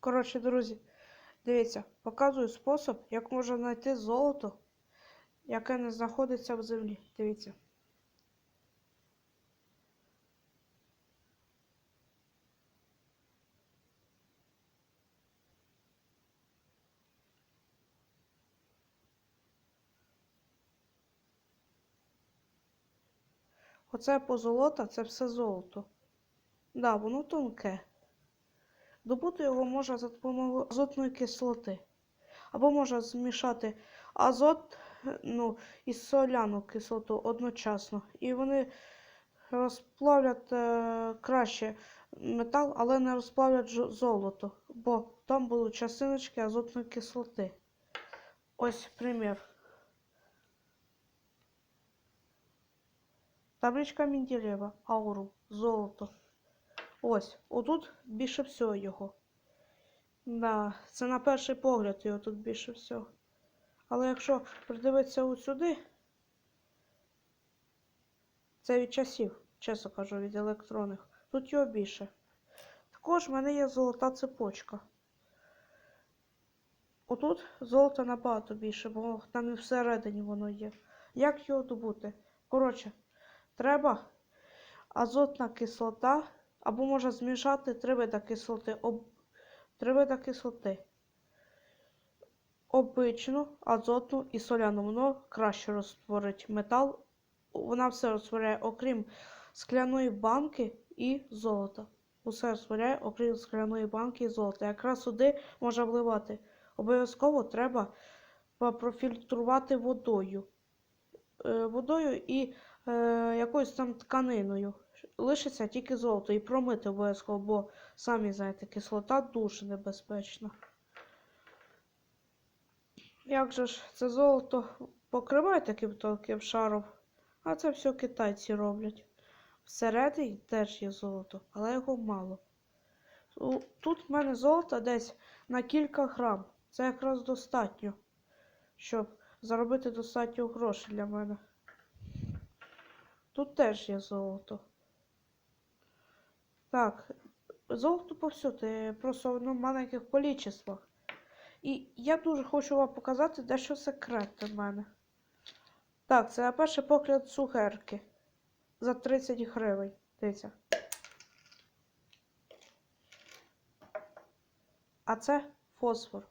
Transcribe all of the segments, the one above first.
Коротше, друзі, дивіться, показую спосіб, як можна знайти золото, яке не знаходиться в землі. Дивіться. Оце позолота, це все золото. Да, воно тонке. Добути його можна за допомогою азотної кислоти. Або можна змішати азот е, ну, і соляну кислоту одночасно. І вони розплавлять е, краще метал, але не розплавлять золото, бо там будуть частиночки азотної кислоти. Ось примір. Табличка Менделєва, ауру, золото. Ось, отут більше всього його. Да, це на перший погляд його тут більше всього. Але якщо придивитися от сюди, це від часів, чесно кажу, від електронних. Тут його більше. Також в мене є золота цепочка. Отут золота набагато більше, бо там і всередині воно є. Як його добути? Коротше, треба азотна кислота, або можна змішати три види кислоти. Об... Три види кислоти. Обичну, азотну і соляну. Воно краще розтворить метал. Вона все розтворяє, окрім скляної банки і золота. Усе розтворяє, окрім скляної банки і золота. Якраз сюди можна вливати. Обов'язково треба профільтрувати водою. Е, водою і е, якоюсь там тканиною. Лишиться тільки золото і промити обов'язково, бо самі знаєте, кислота дуже небезпечна. Як же ж це золото покриває таким тонким шаром, а це все китайці роблять. Всередині теж є золото, але його мало. Тут в мене золота десь на кілька грам. Це якраз достатньо, щоб заробити достатньо грошей для мене. Тут теж є золото. Так, золото повсюди, просто воно в маленьких количествах. І я дуже хочу вам показати дещо секретне в мене. Так, це перший погляд цукерки. За 30 гривень. Дивіться. А це фосфор.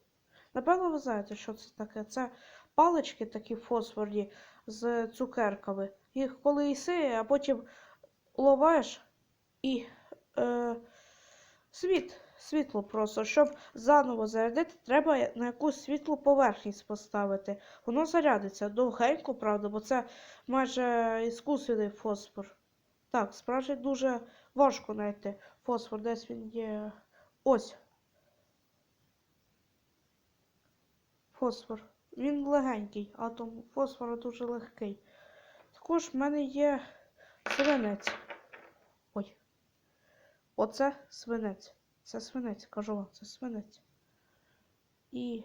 Напевно, ви знаєте, що це таке. Це палички такі фосфорні з цукерками. Їх коли їси, а потім ловаєш і е, світ, світло просто. Щоб заново зарядити, треба на якусь світлу поверхність поставити. Воно зарядиться довгенько, правда, бо це майже іскусственний фосфор. Так, справді дуже важко знайти фосфор, десь він є. Ось. Фосфор. Він легенький, атом фосфора дуже легкий. Також в мене є свинець. Оце свинець. Це свинець, кажу вам, це свинець. І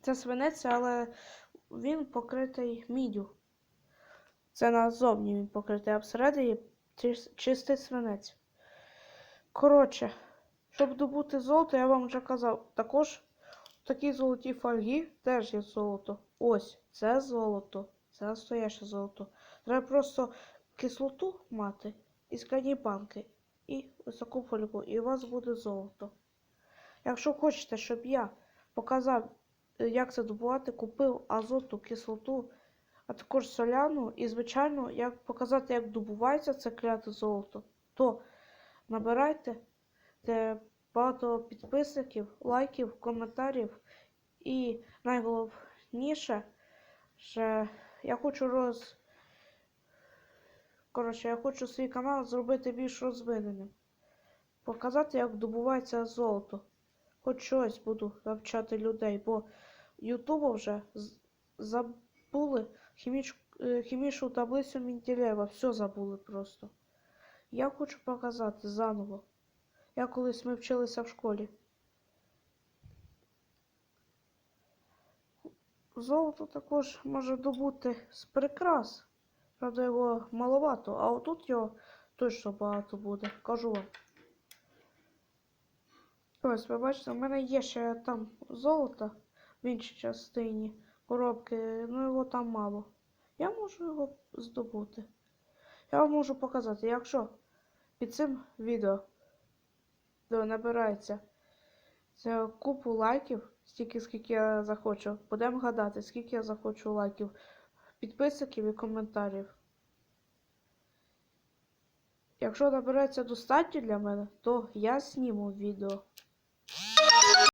це свинець, але він покритий міддю. Це назовні він покритий, а всередині чистий свинець. Коротше, щоб добути золото, я вам вже казав, також в такій золотій фольгі теж є золото. Ось, це золото. Це настояще золото. Треба просто кислоту мати і скляні банки, і таку фольгу, і у вас буде золото. Якщо хочете, щоб я показав, е, як це добувати, купив азотну кислоту, а також соляну, і, звичайно, як показати, як добувається це кляте золото, то набирайте багато підписників, лайків, коментарів. І найголовніше, що я хочу роз. Коротше, я хочу свій канал зробити більш розвиненим. Показати, як добувається золото. Хоч щось буду навчати людей, бо Ютубу вже забули хіміч... е, хімічну таблицю Менделєєва. Все забули просто. Я хочу показати заново. Як колись ми вчилися в школі. Золото також може добути з прикрас. Правда, його маловато, а отут його точно багато буде, кажу вам. Ось, ви бачите, у мене є ще там золото в іншій частині коробки, ну його там мало. Я можу його здобути. Я вам можу показати, якщо під цим відео де набирається купу лайків, стільки скільки я захочу. Будемо гадати, скільки я захочу лайків, підписників і коментарів. Якщо набереться достатньо для мене, то я зніму відео.